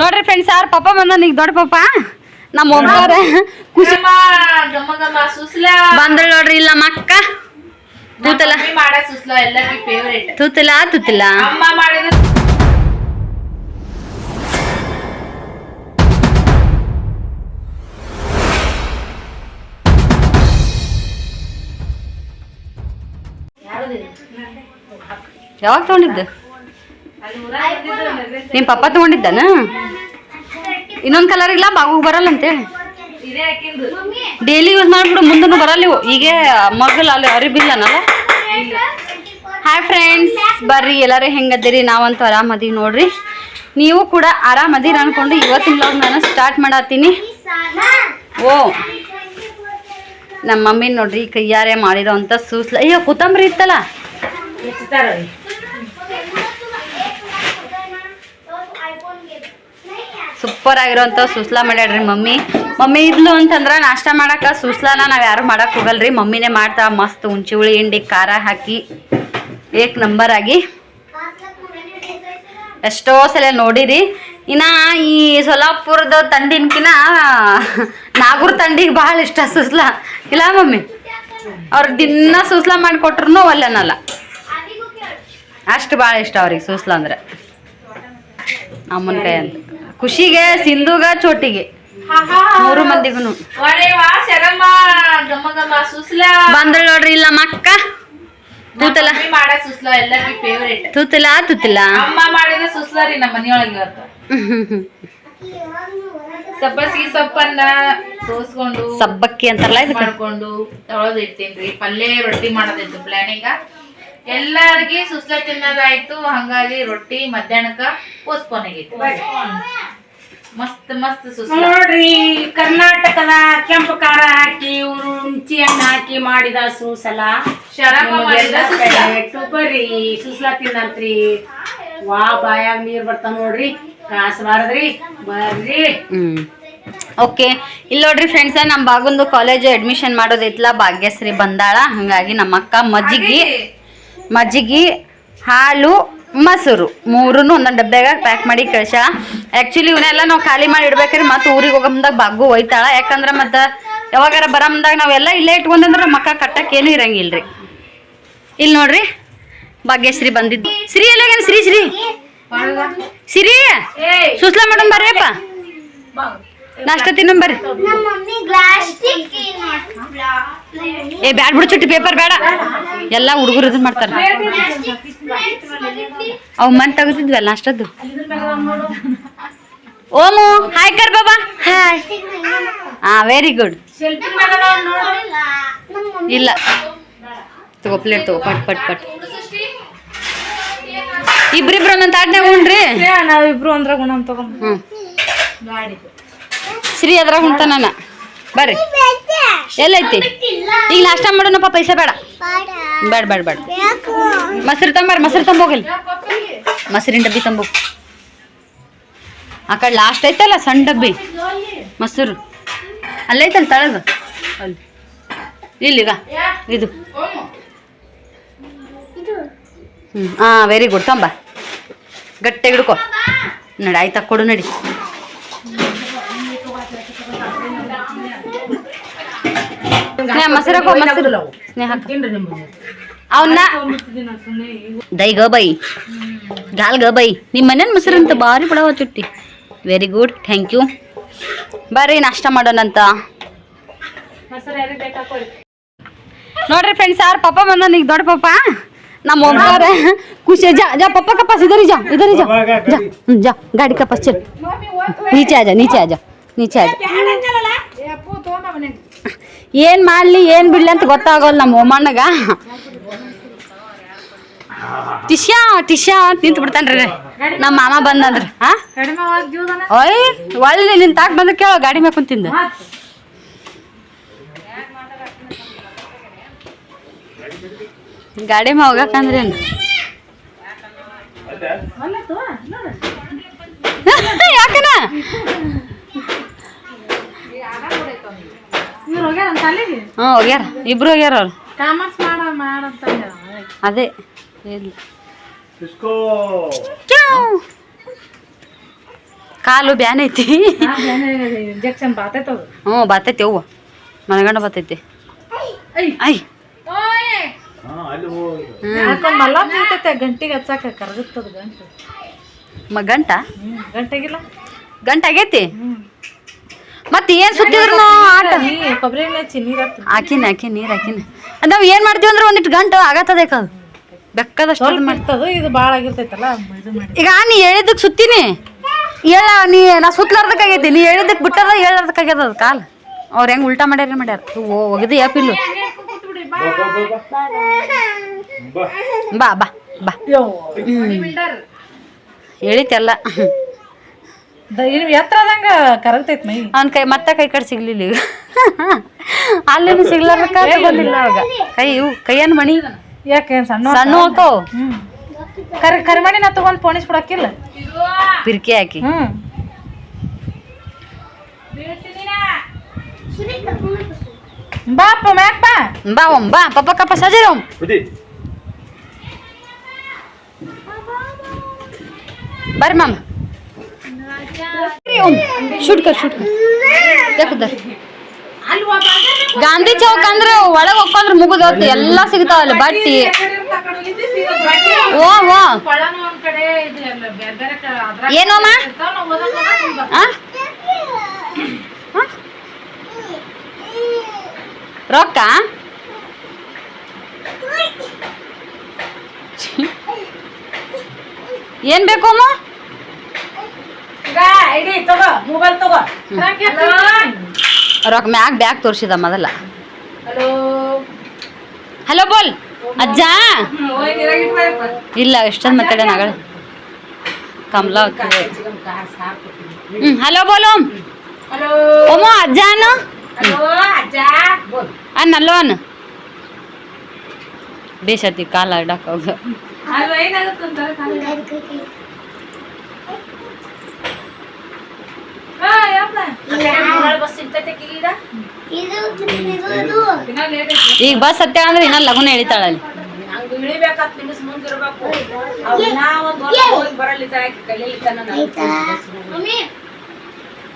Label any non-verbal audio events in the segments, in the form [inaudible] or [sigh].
ನೋಡ್ರಿ ಫ್ರೆಂಡ್ಸ್ ಯಾರು ಪಪ್ಪ ಬಂದ ಈಗ ದೊಡ್ಡ ಪಪ್ಪ ನಮ್ಮ ಒಬ್ಬರ. ಖುಷಿ ಬಂದಳು ನೋಡ್ರಿ ಇಲ್ಲ ಮಕ್ಕ ತೂತಲ. ತೂತಲ ತೂತಲ. ಯಾವಾಗ ತಗೊಂಡಿದ್ದು? ನಿಮ್ಮ ಪಪ್ಪ ತಗೊಂಡಿದ್ದಾನ? ಇನ್ನೊಂದು ಕಲರ್ ಇಲ್ಲ ಬಾಗು ಬರಲ್ಲ ಅಂತೇಳಿ ಡೈಲಿ ಯೂಸ್ ಮಾಡ್ಬಿಡು ಮುಂದೂ ಬರಲ್ಲ ಇವು. ಈಗ ಮಗಲ್ ಅಲ್ಲಿ ಅರಿಬಿಲ್ಲನಲ್ಲ ಹಾಯ್ ಫ್ರೆಂಡ್ಸ್ ಬರ್ರಿ ಎಲ್ಲರೂ ಹೆಂಗದ್ದೀರಿ? ನಾವಂತೂ ಆರಾಮದೀವಿ ನೋಡ್ರಿ. ನೀವು ಕೂಡ ಆರಾಮದೀರ ಅನ್ಕೊಂಡು ಇವತ್ತಿನ ಲಾಗ್ ನಾನು ಸ್ಟಾರ್ಟ್ ಮಾಡತ್ತೀನಿ. ಓ ನಮ್ಮ ಮಮ್ಮಿ ನೋಡ್ರಿ ಕೈಯಾರೆ ಮಾಡಿರೋ ಅಂತ ಸೂಸ್ಲ ಅಯ್ಯೋ ಕೊತ್ತಂಬರಿ ಇತ್ತಲ್ಲ? ಸೂಪರ್ ಆಗಿರೋಂಥ ಸುಸ್ಲಾ ಮಾಡ್ಯಾಡ್ರಿ ಮಮ್ಮಿ. ಮಮ್ಮಿ ಇದ್ಲು ಅಂತಂದ್ರೆ ನಾಷ್ಟ ಮಾಡಕ ಸುಸ್ಲಾನ ನಾವು ಯಾರು ಮಾಡಕ್ ಹೋಗಲ್ರಿ. ಮಮ್ಮಿನೇ ಮಾಡ್ತಾ ಮಸ್ತ್ ಹುಂಚಿ ಹುಳಿ, ಹಿಂಡಿ, ಖಾರ ಹಾಕಿ ಏಕ್ ನಂಬರ್ ಆಗಿ ಎಷ್ಟೋ ಸಲ ನೋಡಿರಿ. ಇನ್ನ ಈ ಸೊಲಾಪುರದ ತಂಡಿನ್ಕಿನ ನಾಗೂರ್ ತಂಡಿಗೆ ಭಾಳ ಇಷ್ಟ ಸುಸ್ಲಾ. ಇಲ್ಲ ಮಮ್ಮಿ? ಅವ್ರ ದಿನ ಸುಸ್ಲಾ ಮಾಡಿಕೊಟ್ರು ಒಲ್ಲೆನಲ್ಲ. ಅಷ್ಟು ಭಾಳ ಇಷ್ಟ ಅವ್ರಿಗೆ ಸುಸ್ಲಾ ಅಂದ್ರೆ. ಅಮ್ಮನ ಕೈ ಅಂತ ಖುಷಿಗೆ ಸಿಂಧುಗ ಚೋಟಿಗೆ. ಮೂರು ಮಂದಿಗೂ ಬಂದಳ ನೋಡ್ರಿ ಇಲ್ಲ ಮಕ್ಕ. ತೂತಲ ತೂತಲ. ಮಮ್ಮಿ ಮಾಡ ಸುಸ್ಲಾ ಎಲ್ಲರಿಗೂ ಫೇವರೇಟ್ ತೂತಿಲ್ಲ ತೂತಿಲ್ಲ ಅಮ್ಮ ಮಾಡಿದ ಸುಸ್ಲ ರೀ ನಮ್ಮ ಮನೆಯೊಳಗೆ ಸಬ್ಬಸಿಗೆ ಸೊಪ್ಪನ್ನ ಸೋಸ್ಕೊಂಡು ಸಬ್ಬಕ್ಕಿ ಅಂತಾರಲ್ಲ ಇದು ಮಾಡ್ಕೊಂಡು ತೊಳೆದು ಇಟ್ಟೇನ್ರಿ ಪಲ್ಯ ರೊಟ್ಟಿ ಮಾಡೋದಿತ್ತು ಪ್ಲಾನಿಂಗ ಎಲ್ಲಾರ್ಗಿ ಸುಸ್ಲ ತಿನ್ನೋದಾಯ್ತು ಹಂಗಾಗಿ ರೊಟ್ಟಿ ಮಧ್ಯಾಹ್ನಕ್ಕ ಪೋಸ್ಟ್ಪೋನ್ ಆಗೈತಿ ಮಸ್ತ್ ಮಸ್ತ್ ಸುಸ್ಲ. ನೋಡ್ರಿ ಕರ್ನಾಟಕದ ಕೆಂಪು ಖಾರ ಹಾಕಿ ಉರುಂಚಿ ಹಣ್ಣು ಹಾಕಿ ಮಾಡಿದ ಸೂಸಲ. ಮಾಡಿದ ಸುಸ್ಲ. ಬರ್ರಿ ಸುಸ್ಲ ತಿನ್ನಂತ್ರಿ ವಾ ಬಾಯಾಗ ನೀರ್ ಬರ್ತಾವ ನೋಡ್ರಿ. ಕಾಸು ಬಾರದ್ರಿ ಬರ್ರಿ. ಓಕೆ ಇಲ್ಲಿ ನೋಡ್ರಿ ಫ್ರೆಂಡ್ಸ ನಮ್ಮ ಬಾಗುಂದು ಕಾಲೇಜ್ ಅಡ್ಮಿಷನ್ ಮಾಡೋದೈತ್ಲ ಭಾಗ್ಯಶ್ರೀ ಬಂದಾಳ. ಹಂಗಾಗಿ ನಮ್ಮ ಅಕ್ಕ ಮಜ್ಜಿಗೆ ಮಜ್ಜಿಗೆ ಹಾಲು ಮೊಸರು. ಮೂರೂ ಒಂದೊಂದು ಡಬ್ಬ್ಯಾಗ ಪ್ಯಾಕ್ ಮಾಡಿ ಕಳಿಸ ಆ್ಯಕ್ಚುಲಿ ಇವನ್ನೆಲ್ಲ ನಾವು ಖಾಲಿ ಮಾಡಿ ಇಡ್ಬೇಕ್ರಿ ಮತ್ತು ಊರಿಗೆ ಹೋಗೋ ಮುಂದಾಗ ಬಾಗು ಒಯ್ತಾಳ. ಯಾಕಂದ್ರೆ ಮತ್ತು ಯಾವಾಗಾರ ಬರಮ್ದಾಗ ಮುಂದಾಗ ನಾವೆಲ್ಲ ಇಲ್ಲೇ ಇಟ್ಕೊಂಡಂದ್ರೆ ಮಕ್ಕ ಕಟ್ಟಕ್ಕೆ ಇರಂಗಿಲ್ಲ ರೀ ಇಲ್ಲಿ ನೋಡ್ರಿ ಭಾಗ್ಯಶ್ರೀ ಬಂದಿದ್ದು. ಸಿರಿ ಎಲ್ಲ ಶ್ರೀ ಶ್ರೀ. ಸಿರಿ ಸುಸ್ಲಾ ಮೇಡಮ್ ಬರ್ರಿಯಪ್ಪ. ನಾಷ್ಟ ತಿನ್ನೋಣ ಬರ್ರಿ. ಏ ಬ್ಯಾಡ್ ಬಿಡು ಚುಟ್ಟಿ ಪೇಪರ್ ಬೇಡ. ಎಲ್ಲ ಹುಡುಗರು ಇದನ್ನ ಮಾಡ್ತಾರ. ಅವ್ ಮನ್ ತೆಗೆದಿದ್ವಲ್ಲ ನಾಷ್ಟದ್ದು ಓಮು ಹಾಯ್ ಕರ್ ಬಾಬಾ. ಹಾಯ್ ಹಾ ವೆರಿ ಗುಡ್ ಇಲ್ಲ. ತಗೋ ಪ್ಲೇಟ್ ತಗೋ ಪಟ್ ಪಟ್ ಪಟ್. ಇಬ್ರಿಬ್ರು ಒಂದೊಂದು ತಾಟ್ನಾಗ ಉಣ್ರಿ. ನಾವಿಬ್ರು ಅಂದ್ರ ಗುಣ ತಗೊಂಡ್ ಹ್ಞೂ ಶ್ರೀ ಅದ್ರಾಗ ಉಣ್ತಾನ ಬರ್ರಿ. ಎಲ್ಲೈತಿ? ಈಗ ನಾಷ್ಟ ಮಾಡೋಣಪ್ಪ, ಪೈಸೆ ಬೇಡ. ಬೇಡ ಬೇಡ ಬೇಡ. ಮೊಸರು ತಂಬಾರ, ಮೊಸರು ತಂಬೋಗಿಲ್ಲ ಮೊಸರಿನ ಡಬ್ಬಿ ತಂಬು. ಆ ಕಡೆ ಲಾಸ್ಟ್ ಐತಲ್ಲ ಸಣ್ಣ ಡಬ್ಬಿ. ಮೊಸರು. ಅಲ್ಲೈತಲ್ಲ ತಳಗ? ಅಲ್ಲಿ. ಇಲ್ಲಿಗ ಇದು. ಹ್ಞೂ ಹಾಂ ವೆರಿ ಗುಡ್ ತಂಬ. ಗಟ್ಟಿ ಹಿಡ್ಕೊ. ನಡಿ, ಆಯ್ತಾ, ಕೊಡು ನಡಿ ಸ್ನೇಹ ಮೊಸರು ಹಾಕೋ ಮೊಸರು ಸ್ನೇಹ ಅವನ್ನ ದೈ ಗ ಬೈ. ಗಾಲ್ ಗ ಬೈ. ನಿಮ್ಮ ಮನೇನ ಮೊಸರು ಅಂತ ಭಾರಿ ಬಿಡವ ಚುಟ್ಟಿ. ವೆರಿ ಗುಡ್ ಥ್ಯಾಂಕ್ ಯು ಬರ್ರಿ ನಾಷ್ಟ ಮಾಡೋಣಂತ ನೋಡ್ರಿ ಫ್ರೆಂಡ್ಸ್ ಯಾರು ಪಾಪ ಬಂದ ದೊಡ್ಡ ಪಾಪ? ನಮ್ಮ ಒಬ್ಬರ ಖುಷಿ. ಜಾ ಜಾ ಪಪ್ಪ ಕಪ್ಪಾಸ್ ಇದರಿ ಜಾ ಇದರಿ ಜಾ. ಜಾ ಗಾಡಿ ಕಪ್ಪಾಸ್ ಚಲ್ ನೀಚೆ ಆಜಾ ನೀಚೆ ಆಜಾ. ನಿಜ ಏನು ಮಾಡಲಿ ಏನು ಬಿಡ್ಲಿ ಅಂತ ಗೊತ್ತಾಗೋಲ್ಲ ನಮ್ಮ ಒಮ್ಮಣ್ಣಗ. ಟಿಶ್ಯಾ ಟಿಶ್ಯಾ ನಿಂತ ನಿಂತು ಬಿಡ್ತಾನ್ರಿ. ನಮ್ಮ ಮಾಮ ಬಂದಂದ್ರೆ. ಹಾಂ ಓಯ್ ಒಳ್ಳೆ ನಿನ್ ತಾಕ್ ಬಂದ ಕೇಳೋ ಗಾಡಿ ಮ್ಯಾಗ ಕುಂತಿಂದ. ಗಾಡಿ ಮಾ ಹೋಗಕಂದ್ರೆ [laughs] ಯಾಕನ? ಹ್ಞೂ ಹೋಗ್ಯಾರ. ಇಬ್ರು ಹೋಗ್ಯಾರ ಅವ್ರು. ಕಾಮರ್ಸ್ ಮಾಡ ಮಾಡಂತ ಅದೇ. ಇಲ್ಲ ಕಾಲು ಬ್ಯಾನ್ ಐತಿ. ಇಂಜೆಕ್ಷನ್ ಹ್ಞೂ ಬರ್ತೈತಿ ಅವ್ವ. ಮನಗಂಡ ಬರ್ತೈತಿ. ಐ. ಮಲ್ಲ ಬೀಳ್ತೈತೆ ಗಂಟಿಗೆ ಹಚ್ಚಾಕ ಕರಗುತ್ತದ ಗಂಟು. ಮ ಗಂಟ? ಗಂಟಾಗಿಲ್ಲ. ಗಂಟಾಗೈತಿ ಗಂಟ ಆಗೈತಿ? ಮತ್ತೆ ಏನ್ ಸುತ್ತಿದ್ರು ಆಟ? ನೀ ಕೊಬ್ಬರಿ ಎಣ್ಣೆ ಚಿನ್ನಿ ರತ್ತು ಹಾಕಿನ ನೀರ್ ಹಾಕಿನ. ನಾವ್ ಏನ್ ಮಾಡ್ತೀವಿ ಅಂದ್ರೆ ಒಂದಿಟ್ಟು ಗಂಟು ಆಗತ್ತದ ಅದು ಬೆಕ್ಕದಷ್ಟು ಸ್ವಲ್ಪ ಇರ್ತದ ಇದು ಭಾಳ ಆಗಿರ್ತೈತಲ್ಲ ಇದು ಮಾಡಿ. ಈಗ ನೀ ಹೇಳಿದ್ದಕ್ಕೆ ಸುತ್ತೀನಿ. ಹೇಳ ನೀ ನಾ ಸುತ್ತಲಾರ್ದಕ್ಕಾಗೈತಿ ನೀ ಹೇಳಿದ್ದಕ್ಕೆ ಬಿಟ್ಟದ ಹೇಳಾರ್ದಕ್ಕಾಗ್ಯದ ಅದು ಕಾಲ್. ಅವ್ರು ಹೆಂಗ್ ಉಲ್ಟಾ ಮಾಡ್ಯಾರ ಮಾಡ್ಯಾರ? ಓ ಒಗದು ಯಾಪಿಲ್ಲು ಬಾ ಬಾ ಬಾ. ಹೇಳಿತೆಲ್ಲ ಎತ್ತರದಂಗ ಕರಗ್ತೈತ್ ಮೈ? ಅವ್ನ ಕೈ ಮತ್ತೆ ಕೈ ಕಡೆ ಸಿಗ್ಲಿಲ್ಲ ಈಗ. ಅಲ್ಲೇನು ಸಿಗ್ಲಾರ್ದಕ್ಕ ಬಂದಿಲ್ಲ ಅವಾಗ. ಕೈ ಇವು ಕೈಯನ್ ಮಣಿ. ಯಾಕೆ ಸಣ್ಣ ಸಣ್ಣ ಹಾಕೋ ಹ್ಮ್. ಕರಿ ನಾ ತಗೊಂಡ್ ಪೋಣಿಸ್ ಬಿಡಕ್ಕಿಲ್ಲ. ಪಿರ್ಕಿ ಹಾಕಿ. ಹ್ಮ್. ಬಾಪ ಮ್ಯಾಕ್ ಬಾ. ಬಾ ಓಂ ಬಾ ಪಪ್ಪ ಕಪ್ಪ ಸಜೀರ ಓಂ. ಬರ್ರಿ ಮಾಮ. ಶೂಟ್ ಕರ್ ಶೂಟ್ ಕರ್. ಗಾಂಧಿ ಚೌಕ್ ಅಂದ್ರೆ ಒಳಗೆ ಹೋಗ್ಕೊಂಡ್ರೆ ಮುಗಿದೋತ್ ಎಲ್ಲ ಸಿಗ್ತಾವಲ್ಲ ಬಟ್ಟಿ. ಓ ಓ ಏನೋಮ್ಮ? ರೊಕ್ಕ? ಏನ್ ಬೇಕು ಅಮ್ಮ ಇಡಿ ತಗೋ ಮೊಬೈಲ್ ತಗೋ ರೊಕ್ಕ ಮ್ಯಾಗ ಬ್ಯಾಗ್ ತೋರ್ಸಿದ ಮೊದಲ ಹಲೋ ಹಲೋ ಬೋಲ್ ಅಜ್ಜ ಇಲ್ಲ ಎಷ್ಟೊಂದು ಮಾತಾಡ್ಯಾನ ಆಗಳ ಕಮಲ ಹ್ಮ್ ಹಲೋ ಬೋಲು ಹಲೋ ಓಮೋ ಅಜ್ಜ ಅನ್ನು ಹಲೋ ಅಜ್ಜ ಬೋಲ್ ಅನ್ ಅಲ್ಲೋ ಅನ್ ಬೇಸತಿ ಕಾಲ ಆಡಕ್ ಹೋಗ ಅದು ಏನಾಗುತ್ತಂತ ಬಸ್ ಸಿಗ್ತೈತೆ ಈಗ ಈಗ ಬಸ್ ಹತ್ತೆ ಅಂದ್ರೆ ಇನ್ನ ಲಗುನ ಎಳಿತಾಳಲ್ಲಿ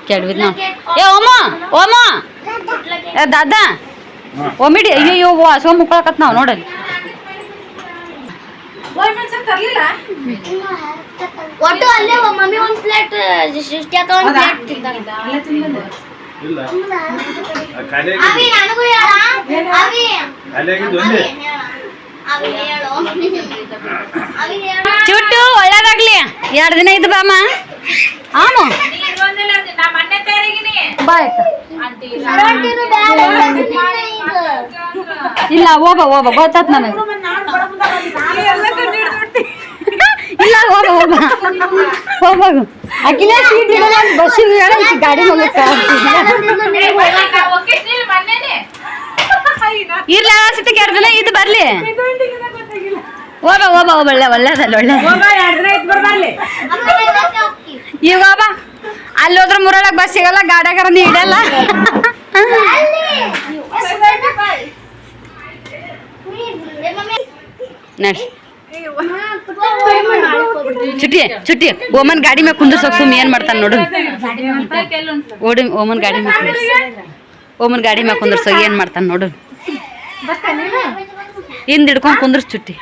ಕೆಡ್ವಿದ್ ನಾವು ಏ. ಓಮ ಓಮ. ಏ ದಾದಾ. ಓಮಿಡಿ ಅಯ್ಯೋ ವಾಸೋ ಮುಕ್ಕಳಕತ್ ನಾವು ನೋಡಲ್ಲಿ. ತರ್ಲಿಲ್ಲ? ಒಟ್ಟು ಅಲ್ಲೇ ಮಮ್ಮಿ ಒಂದ್ ಪ್ಲೇಟ್ ಒಂದು ಪ್ಲೇಟ್ ತಿಂತಾರ ಇಲ್ಲ. ಖಾಲಿ ಅವಿ ನನಗೂ ಹೇಳ. ಅವಿ. ಅಲ್ಲೇ ಒಂದೇ. ಚುಟ್ಟು ಒಳ್ಳೇದಾಗ್ಲಿ. ಎರಡು ದಿನ ಇದ್ದು ಬಾಮ. ಆಮು. ಬಾಯ್. ಇಲ್ಲ ಹೋಗ ಹೋಗ ಗೊತ್ತಾತ್ ನನಗೆ. [laughs] ಇಲ್ಲ ಹೋಗ ಹೋಗ. ಹೋಗ ಅಕಿನ ಸೀಟ್ ಇಡಲ್ಲ ಬಸ್ಸಿಗೆ ಹೇಳ ಗಾಡಿ ಮೊನ್ನೆನೆ. ಇರ್ಲ ಸಿಟಿ ದಿನ ಇದು ಬರ್ಲಿ ಹೋಗ ಹೋಗ ಒಳ್ಳೆ ಒಳ್ಳೇದಲ್ಲ ಒಳ್ಳೆ? ಈಗ ಬಾ ಅಲ್ಲಿ ಹೋದ್ರ ಮುರಳಕ್ ಬಸ್ ಸಿಗಲ್ಲ ಗಾಡ್ಯಾಗಾರ ನೀ ಇಡಲ್ಲ ಅಲ್ಲಿ. ಏ ಮಮ್ಮಿ? ನಡ್ರಿ ಹಾ, ಕುತ್ಕೊ, ನಾಳೆ ಹೋಗ್ಬಿಡ್ತೀವಿ. ಚುಟ್ಟಿ ಚುಟ್ಟಿ ಓಮನ್ ಗಾಡಿ ಮ್ಯಾಗ ಕುಂದ್ರಸೋಕ್ ಸುಮ್ ಏನ್ ಮಾಡ್ತಾನ ನೋಡು ಓಡಿ ಓಮನ್ ಗಾಡಿ ಮ್ಯಾಗ ಓಮನ್ ಗಾಡಿ ಮ್ಯಾಗ ಕುಂದ್ರಸೋ ಏನ್ ಮಾಡ್ತಾನ ನೋಡು ಹಿಂದ್ ಹಿಡ್ಕೊಂಡ್ ಕುಂದ್ರಸ್ ಚುಟ್ಟಿ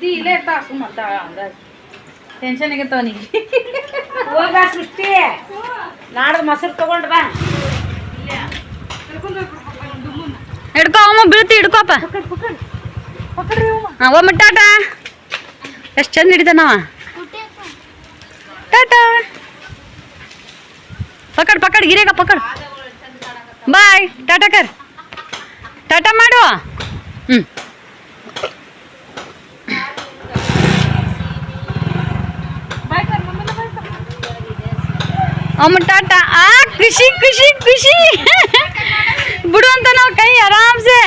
ದಿದ್ದಿ ಇಲ್ಲೇ ಇರ್ತಾವ ಸುಮ್ಮ ಟೆನ್ಷನ್ ಆಗೈತವ ನೀ ಹೋಗ ಸೃಷ್ಟಿ. ನಾಡ್ದು ಮೊಸರು ತಗೊಂಡ್ ಬಾ. ಹಿಡ್ಕೊ ಅಮ್ಮ ಬೀಳ್ತಿ ಹಿಡ್ಕೋಪ. ಒಮ್ಮ ಟಾಟಾ. ಎಷ್ಟ್ ಚಂದ ಹಿಡಿತಾನವ ಟಾಟಾ. ಪಕಡ್ ಪಕಡ್ ಗಿರೇಗ ಪಕಡ್. ಬಾಯ್ ಟಾಟಾ ಕರ್. ಟಾಟಾ ಮಾಡು. ಹ್ಮ್. ಅಮ್ಮ ಟಾಟಾ, ಆ ಖುಷಿ ಖುಷಿ ಖುಷಿ ಬಿಡು ಅಂತ ನಾವು ಕೈ ಆರಾಮ್ಸೆ.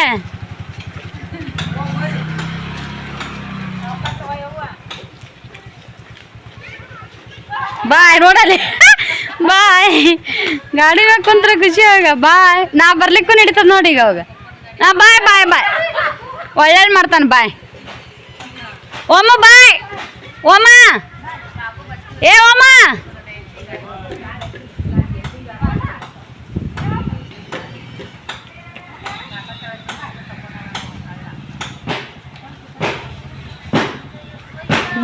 ಬಾಯ್ ರೋಡಲ್ಲಿ. ಬಾಯ್. ಗಾಡಿ ಮ್ಯಾಗ ಕುಂತ್ರೆ ಖುಷಿ ಆಗ ಬಾಯ್. ನಾ ಬರ್ಲಿಕ್ಕೂ ನಡೀತದ ನೋಡಿ ಈಗ ಅವಾಗ. ನಾ ಬಾಯ್ ಬಾಯ್ ಬಾಯ್. ಒಳ್ಳೇದು ಮಾಡ್ತಾನೆ ಬಾಯ್. ಓಮ ಬಾಯ್. ಓಮ. ಏ ಓಮ.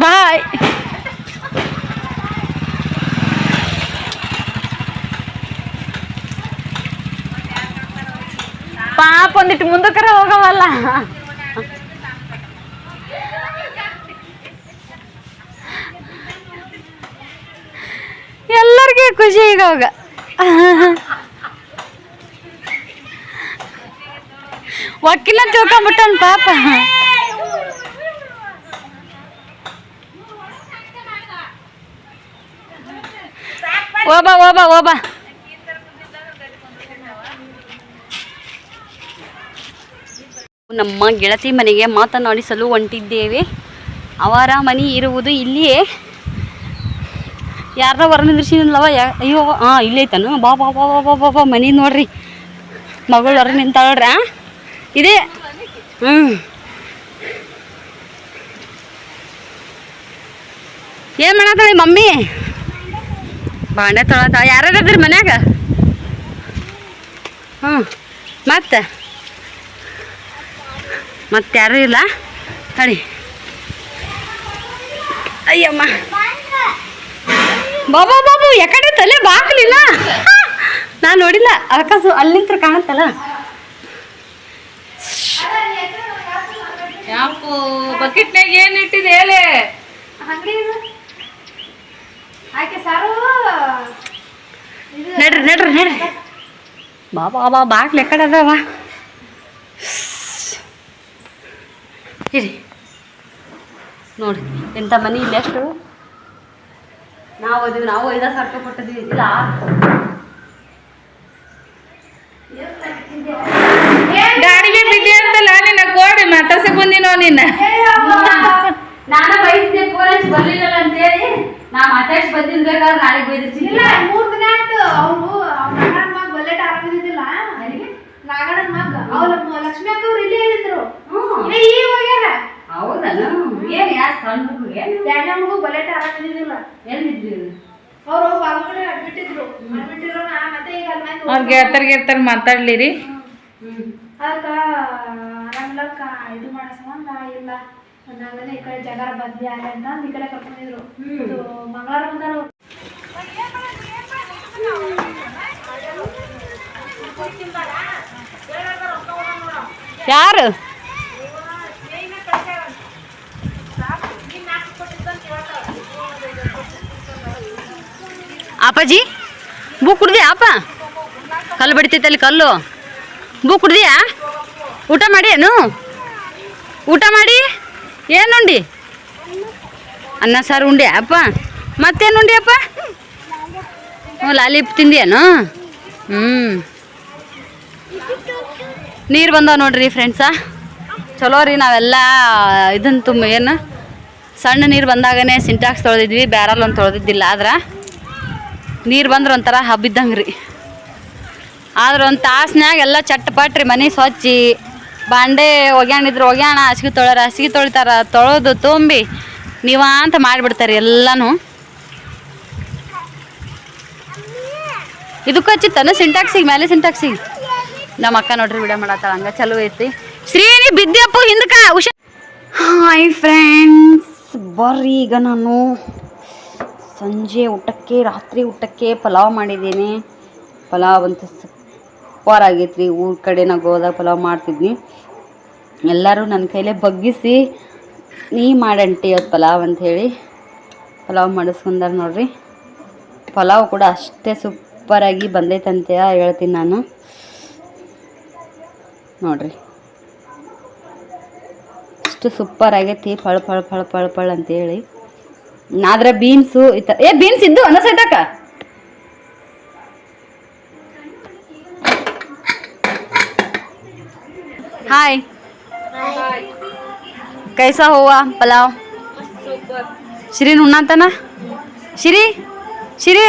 ಬಾಯ್ ಪಾಪ ಒಂದಿಟ್ಟು ಮುಂದಕ್ಕರ ಹೋಗವಲ್ಲ. ಎಲ್ಲರಿಗೆ ಖುಷಿ ಈಗ ಹೋಗ ವಕೀಲ ತಿಳ್ಕೊಂಬಿಟ್ಟನ್ ಪಾಪ. ಓಬಾ ಓಬಾ ಓಬಾ. ನಮ್ಮ ಗೆಳತಿ ಮನೆಗೆ ಮಾತನಾಡಿಸಲು ಹೊಂಟಿದ್ದೇವೆ. ಅವರ ಮನೆ ಇರುವುದು ಇಲ್ಲಿಯೇ. ಯಾರ ಹೊರ ನಿಂದ್ರಿಸಿಲ್ಲವ ಅಯ್ಯೋ ಹಾಂ ಇಲ್ಲೇ ಐತನು ಬಾ ಬಾ ಬಾ ಬಾ ಬಾ ಬಾ ಬಾ ಮನೆ ನೋಡ್ರಿ. ಮಗಳು ಹೊರ ನಿಂತಾಳ್ರ? ಇದೆ? ಹ್ಞೂ ಏನು ಮಾಡತ್ತಾಳೆ ಮಮ್ಮಿ? ಬಾಂಡೆ ತೊಳತ ಯಾರ್ಯಾರದ್ರಿ ಮನ್ಯಾಗ? ಹ್ಞೂ ಮತ್ತೆ? ಮತ್ತೆ ಯಾರೂ ಇಲ್ಲ? ತಡಿ. ಅಯ್ಯಮ್ಮ. ಬಾಬಾ ಬಾಬು ಯಾಕಡೆ ತಲೆ ಬಾಕ್ಲಿಲ್ಲ ನಾನು ನೋಡಿಲ್ಲ ಅವಕಾಶ ಅಲ್ಲಿಂತ್ರ ಕಾಣತ್ತಲ್ಲ? ಯಾಕೋ ಬಕೆಟ್ನಾಗ ಏನು ಇಟ್ಟಿದೆ ಹೇಳಿ? ನಡ್ರಿ ನಡ್ರಿ ನಡ್ರಿ. ಬಾಬಾ ಬಾ ಬಾಕ್ಲು ಎಕಡೆ ಅದಾವ. ಇರಿ. ನೋಡಿ ಎಂಥ ಮನಿ ಇಲ್ಲ ಎಷ್ಟು? ನಾವು ಅದೀವಿ ನಾವು ಐದು ಸಾವಿರ ರೂಪಾಯಿ ಕೊಟ್ಟಿದ್ದೀವಿ ಇಲ್ಲ. ಗಾಡಿಗೆ ಬಿದ್ದಿ ಅಂತಲ್ಲ ನಿನ್ನ ಗೋಡಿ ಮಾತಾಡ್ಸಕ್ ಬಂದಿನೋ ನಿನ್ನ ನಾನು ಬೈದಿದ್ದೆ ಫೋನ್ ಹಚ್ಚಿ ಬರ್ಲಿಲ್ಲಲ್ಲ ಅಂತೇಳಿ ನಾ ಮಾತಾಡ್ಸಿ ಬಂದಿದ್ ಬೇಕಾದ್ರೆ ನಾಳೆ ಬೈದಿರ್ತೀನಿ ಇಲ್ಲ ಮೂರ್ ದಿನ ಆಯ್ತು. ಅವ್ರು ಅವ್ರ ನಾಗಣ್ಣ ಮಗ ಬಲ್ಲೆಟ್ ಆರಾಮಿದ್ದಿಲ್ಲ ನಾಗಣ್ಣನ ಮಗ. ಅವ್ರ ಲಕ್ಷ್ಮಿ ಅಕ್ಕ ಅವ್ರು ಇಲ್ಲೇ ಇದ್ದಿದ್ರು. ಇನ್ನ ಈಗ ಹೋಗ್ಯಾರ? ಹೌದನು ಏನು ಯಾರು ಸಣ್ಣ ಹುಡುಗರಿಗೆ ಎರಡನೇ ಮಗು ಬಲ್ಲೆಟ್ ಆರಾಮಿದ್ದಿಲ್ಲ ಎಲ್ಲಿದ್ರಿ ಅವ್ರು? ಹೊರಗಡೆ ಅಡ್ಬಿಟ್ಟಿದ್ರು. ಅಡ್ಬಿಟ್ಟಿದ್ರು ನಾ ಮತ್ತೆ ಈಗ ಅಲ್ಲಿ ಮಂದಿ ಅವ್ರ ಗೆಳತರ್ ಗೆಳತರ್ ಮಾತಾಡ್ಲಿರಿ. ಅದಕ್ಕ ಆರಾಮಿಲ್ಲಕ್ಕ ಇದು ಮಾಡೋ ಸಂಬಂಧ ಇಲ್ಲ ಈ ಕಡೆ ಜಗಾರ ಬಂದಿ ಅಲ್ಲ ಅಂತ ಈ ಕಡೆ ಕರ್ಕೊಂಡಿದ್ರು ಮಂಗಳವಾರ ಬಂದಾರ. ಯಾರು? ಅಪ್ಪಾಜಿ, ಬೂ ಕುಡ್ದಿಯಾ ಅಪ್ಪ? ಕಲ್ಲು ಬಡಿತೈತೆ ಅಲ್ಲಿ ಕಲ್ಲು. ಬೂ ಕುಡ್ದಿಯಾ? ಊಟ ಮಾಡಿ ಏನು? ಊಟ ಮಾಡಿ? ಏನು ಉಂಡಿ? ಅನ್ನ ಸಾರು ಉಂಡಿ ಅಪ್ಪ. ಮತ್ತೇನು ಉಂಡಿ ಅಪ್ಪ? ಹ್ಞೂ ಲಾಲಿಪ್ ತಿಂದಿಯೇನು? ಹ್ಞೂ ನೀರು ಬಂದವ ನೋಡ್ರಿ ಫ್ರೆಂಡ್ಸ ಚಲೋ ರೀ ನಾವೆಲ್ಲ ಇದನ್ನ ತುಂಬ ಏನು, ಸಣ್ಣ ನೀರು ಬಂದಾಗನೇ ಸಿಂಟ್ಯಾಕ್ಸ್ ತೊಳೆದಿದ್ವಿ ಬ್ಯಾರಲ್ ಒಂದು ತೊಳೆದಿದ್ದಿಲ್ಲ ಆದ್ರೆ. ನೀರು ಬಂದ್ರೆ ಒಂಥರ ಹಬ್ಬಿದ್ದಂಗೆ ರೀ. ಆದ್ರೆ ಒಂದು ತಾಸ್ನ್ಯಾಗ ಎಲ್ಲ ಚಟ್ ರೀ, ಮನೆ ಸ್ವಚ್ಛಿ ಬಾಂಡೆ ಒಗ್ಯಾಣಿದ್ರು ಒಗ್ಯಾಣ ಹಾಸಿಗೆ ತೊಳ್ಯಾರ, ಹಾಸಿಗೆ ತೊಳಿತಾರ, ತೊಳೆದು ತುಂಬಿ ನೀವಾಂತ ಮಾಡಿಬಿಡ್ತಾರೆ ಎಲ್ಲನೂ. ಇದಕ್ಕೂ ಹಚ್ಚಿತ್ತಾನ ಸಿಂಟ್ಯಾಕ್ಸಿಗೆ ಮೇಲೆ ಸಿಂಟ್ಯಾಕ್ಸಿಗೆ ನಮ್ಮ ಅಕ್ಕ ನೋಡ್ರಿ ವಿಡಿಯೋ ಮಾಡತ್ತಾಳ, ಹಂಗ ಚಲೋ ಐತಿ. ಶ್ರೀನಿ ಬಿದ್ದ್ಯಪ್ಪ ಹಿಂದಕ್ಕ ಹುಷಾರ್ ಹಾಯ್ ಫ್ರೆಂಡ್ಸ್ ಬರ್ರಿ ಈಗ ನಾನು ಸಂಜೆ ಊಟಕ್ಕೆ, ರಾತ್ರಿ ಊಟಕ್ಕೆ ಪಲಾವ್ ಮಾಡಿದ್ದೀನಿ. ಪಲಾವ್ ಅಂತ ಸೂಪರ್ ಆಗೈತೆ ರೀ ಊರ ಕಡೆ ನಾವು ಹೋದಾಗ ಪಲಾವ್ ಮಾಡ್ತಿದ್ನಿ. ಎಲ್ಲರೂ ನನ್ನ ಕೈಲೇ ಬಗ್ಗಿಸಿ, ನೀ ಮಾಡಂಟಿ ಅದು ಪಲಾವ್ ಅಂಥೇಳಿ ಪಲಾವ್ ಮಾಡಿಸ್ಕೊಂಡಾರ ನೋಡ್ರಿ. ಪಲಾವ್ ಕೂಡ ಅಷ್ಟೇ ಸೂಪರಾಗಿ ಬಂದೈತಂತ ಹೇಳ್ತೀನಿ ನಾನು. ನೋಡ್ರಿ. ಅಷ್ಟು ಸೂಪರ್ ಆಗೈತಿ ಫಳ್ ಫಳ್ ಫಳ್ ಫಳ್ ಫಳ್ ಅಂತೇಳಿ. ಆದ್ರೆ ಬೀನ್ಸು ಇತ್ತ ಏ ಬೀನ್ಸ್ ಇದ್ದು ಅನ್ನ ಸೈತಾಕ ಹಾಯ್ ಕೈಸಾ ಹೂವ ಪಲಾವ್. ಶಿರಿನ್ ಉಣ್ಣಂತನ ಶಿರಿ? ಶಿರಿ?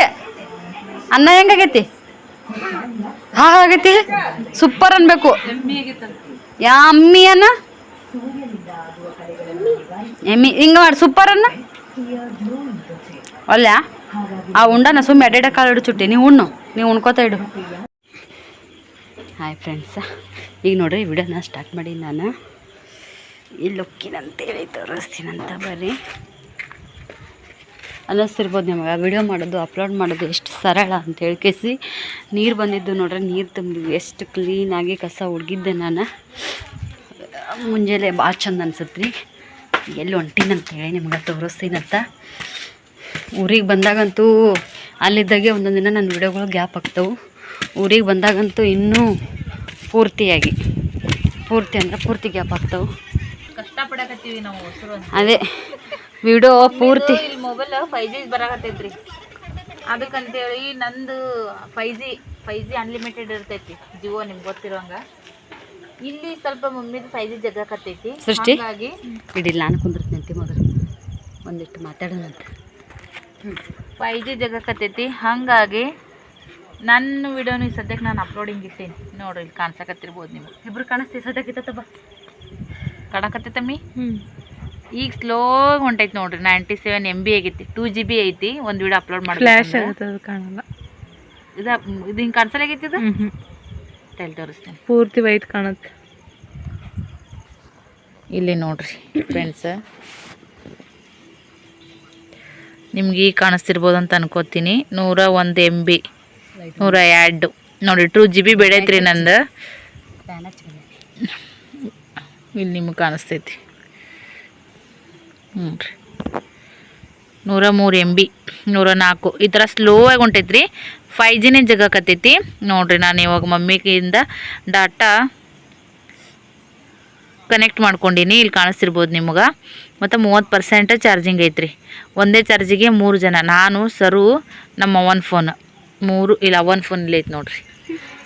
ಅನ್ನ ಹೆಂಗಾಗೈತಿ? ಹಾ ಆಗೈತಿ ಸೂಪರ್ ಅನ್ಬೇಕು. ಯಾ ಅಮ್ಮಿ ಅನ್ನ? ಎಮ್ಮಿ ಹಿಂಗ ಮಾಡಿ ಸೂಪರ್ ಅನ್ನ? ಅಲ್ಲ? ಆ ಉಂಡನ ಸುಮ್ಮನೆ ಎಡೆಡ ಕಾಳು ಇಡು ಚುಟ್ಟಿ. ನೀವು ಉಣ್ಣು. ನೀವು ಉಣ್ಕೋತ ಇಡು. ಹಾಯ್ ಫ್ರೆಂಡ್ಸ ಈಗ ನೋಡ್ರಿ, ವಿಡಿಯೋನ ಸ್ಟಾರ್ಟ್ ಮಾಡಿ ನಾನು. ಇಲ್ಲಿ ಹೊಕ್ಕಿನಂತೇಳಿ ತೋರಿಸ್ತೀನಂತ ಬರ್ರಿ. ಅನ್ನಿಸ್ತಿರ್ಬೋದು ನಿಮಗೆ. ವಿಡಿಯೋ ಮಾಡೋದು ಅಪ್ಲೋಡ್ ಮಾಡೋದು ಎಷ್ಟು ಸರಳ ಅಂತ ಹೇಳ್ಕೇಸಿ ನೀರು ಬಂದಿದ್ದು ನೋಡ್ರಿ ನೀರು ತುಂಬಿ ಎಷ್ಟು ಕ್ಲೀನಾಗಿ ಕಸ ಹುಡ್ಗಿದ್ದೆ ನಾನು. ಮುಂಜಾನೆ ಭಾಳ ಚಂದ ಅನ್ಸುತ್ತೆ ರೀ ಎಲ್ಲಿ ಅಂತ ಹೇಳಿ ನಿಮ್ಗೆ ತೋರಿಸ್ತೀನಂತ ಊರಿಗೆ ಬಂದಾಗಂತೂ ಅಲ್ಲಿದ್ದಾಗೆ ಒಂದೊಂದು ದಿನ ನನ್ನ ವಿಡಿಯೋಗಳು ಗ್ಯಾಪ್ ಆಗ್ತವೆ. ಊರಿಗೆ ಬಂದಾಗಂತೂ ಇನ್ನೂ ಪೂರ್ತಿಯಾಗಿ ಪೂರ್ತಿ ಅಂದ್ರೆ ಪೂರ್ತಿ ಗ್ಯಾಪ್ ಆಗ್ತವೆ. ಕಷ್ಟಪಡಕತ್ತೀವಿ ನಾವು ಹೊಸರು ಅದೇ. ವಿಡಿಯೋ ಪೂರ್ತಿ. ಮೊಬೈಲ್ ಫೈವ್ ಜಿ ಬರಾಕತ್ತೈತ್ರಿ. ಅದಕ್ಕಂತೇಳಿ ನಂದು five G five G unlimited ಇರ್ತೈತಿ ಜಿಯೋ ನಿಮ್ಗೆ ಗೊತ್ತಿರೋಂಗ. ಇಲ್ಲಿ ಸ್ವಲ್ಪ ಮಮ್ಮಿದು ಫೈವ್ ಜಿ ಜಗಾಕತ್ತೈತಿ ಸೃಷ್ಟಿ? ಹಾಗಾಗಿ ಇಡಿಲ್ಲ ನಾನು ಕುಂದಿರ್ತೀನಿ ಮೊದಲು. ಒಂದಿಷ್ಟು ಮಾತಾಡೋಣಂತ. ಫೈವ್ ಜಿ ಜಗಾಕತ್ತೈತಿ ಹಾಗಾಗಿ ನನ್ನ ವಿಡಿಯೋನು ಈ ಸದ್ಯಕ್ಕೆ ನಾನು ಅಪ್ಲೋಡಿಂಗ್ ಇಟ್ಟೀನಿ. ನೋಡ್ರಿ ಇಲ್ಲಿ ಕಾಣಿಸಕತ್ತಿರ್ಬೋದು ನಿಮ್ಗೆ ಇಬ್ರು ಕಾಣಿಸ್ತೀವಿ ಸದ್ಯಕ್ಕಿತ್ತ ಬಾ. ಕಾಣಕತ್ತೈತಮ್ಮಿ ಈಗ ಸ್ಲೋ ಹೊಂಟೈತಿ ನೋಡ್ರಿ ನೈಂಟಿ ಸೆವೆನ್ ಎಂ ಬಿ ಆಗೈತಿ ಟೂ ಜಿ ಬಿ ಐತಿ ಒಂದು ವಿಡಿಯೋ ಅಪ್ಲೋಡ್ ಮಾಡಿ ಕಾಣಲ್ಲ. ಇದು ಇದು ಹಿಂಗೆ ಕಾಣಿಸಲಾಗೈತಿ ಇದು? ತಲೆ ತೋರಿಸ್ತೀನಿ. ಪೂರ್ತಿ ವೈಟ್ ಕಾಣುತ್ತೆ. ಇಲ್ಲಿ ನೋಡ್ರಿ ಫ್ರೆಂಡ್ಸ್ ನಿಮ್ಗೆ ಈಗ ಕಾಣಿಸ್ತಿರ್ಬೋದು ಅಂತ ಅನ್ಕೋತೀನಿ. ನೂರ ಒಂದು ಎಂ ಬಿ ನೂರ ಎರಡು. ನೋಡಿ ಟೂ ಜಿ ಬಿ ಬೆಳೈತ್ರಿ ನಂದು. ಇಲ್ಲಿ ನಿಮಗೆ ಕಾಣಿಸ್ತೈತಿ. ಹ್ಞೂ ರೀ ನೂರ ಮೂರು ಎಂ ಬಿ ನೂರ ನಾಲ್ಕು ಈ ಥರ ಸ್ಲೋ ಆಗಿ ಹೊಂಟೈತ್ರಿ. ಫೈ ಜಿನೇ ಜಗಕತ್ತೈತಿ. ನೋಡ್ರಿ ನಾನು ಇವಾಗ ಮಮ್ಮಿಗಿಂದ ಡಾಟಾ ಕನೆಕ್ಟ್ ಮಾಡ್ಕೊಂಡೀನಿ. ಇಲ್ಲಿ ಕಾಣಿಸ್ತಿರ್ಬೋದು ನಿಮ್ಗೆ. ಮತ್ತು ಮೂವತ್ತು ಪರ್ಸೆಂಟ್ ಚಾರ್ಜಿಂಗ್ ಐತ್ರಿ. ಒಂದೇ ಚಾರ್ಜಿಗೆ ಮೂರು ಜನ. ನಾನು, ಸರು, ನಮ್ಮ ಒನ್ ಫೋನ್ ಮೂರು, ಇಲ್ಲ ಒನ್ ಫೋನ್ ಐತೆ ನೋಡ್ರಿ.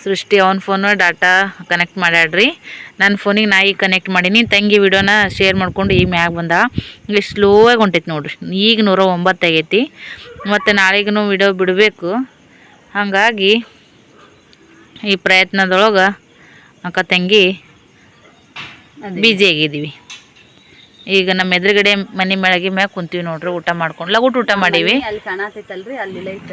ಸೃಷ್ಟಿ ಅವನ ಫೋನು ಡಾಟಾ ಕನೆಕ್ಟ್ ಮಾಡ್ಯಾಡ್ರಿ ನನ್ನ ಫೋನಿಗೆ ನಾ ಈಗ ಕನೆಕ್ಟ್ ಮಾಡೀನಿ. ತಂಗಿ ವಿಡಿಯೋನ ಶೇರ್ ಮಾಡ್ಕೊಂಡು ಈ ಮ್ಯಾಗ ಬಂದ. ಇಲ್ಲಿ ಸ್ಲೋ ಆಗಿ ಹೊಂಟೈತಿ ನೋಡ್ರಿ. ಈಗ ನೂರ ಒಂಬತ್ತು ಆಗೈತಿ. ಮತ್ತು ನಾಳೆಗೂ ವಿಡಿಯೋ ಬಿಡಬೇಕು. ಹಾಗಾಗಿ ಈ ಪ್ರಯತ್ನದೊಳಗೆ ಅಕ್ಕ ತಂಗಿ ಬ್ಯುಸಿ ಆಗಿದ್ದೀವಿ ಈಗ ನಮ್ಮ ಎದುರುಗಡೆ ಮನೆ ಮೇಳಗೆ ಮ್ಯಾಗ ಕುಂತೀವಿ ನೋಡ್ರಿ ಊಟ ಮಾಡ್ಕೊಂಡು. ಲಗುಟ್ ಊಟ ಮಾಡೀವಿ. ಅಲ್ಲಿ ಕಾಣತೈತಲ್ರಿ ಅಲ್ಲಿ ಲೈಟ್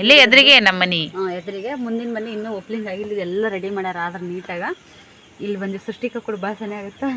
ಇಲ್ಲೇ ಎದುರಿಗೆ ನಮ್ಮ ಮನೆ. ಎದುರಿಗೆ. ಮುಂದಿನ ಮನೆ ಇನ್ನೂ ಓಪ್ನಿಂಗ್ ಆಗಿಲ್ಲ ಎಲ್ಲ ರೆಡಿ ಮಾಡ್ಯಾರ ಆದ್ರೆ ನೀಟಾಗ ಇಲ್ಲಿ ಬಂದು ಸೃಷ್ಟಿಕ ಕೂಡ ಭಾಳ ಚೆನ್ನಾಗಿ ಆಗುತ್ತಾ?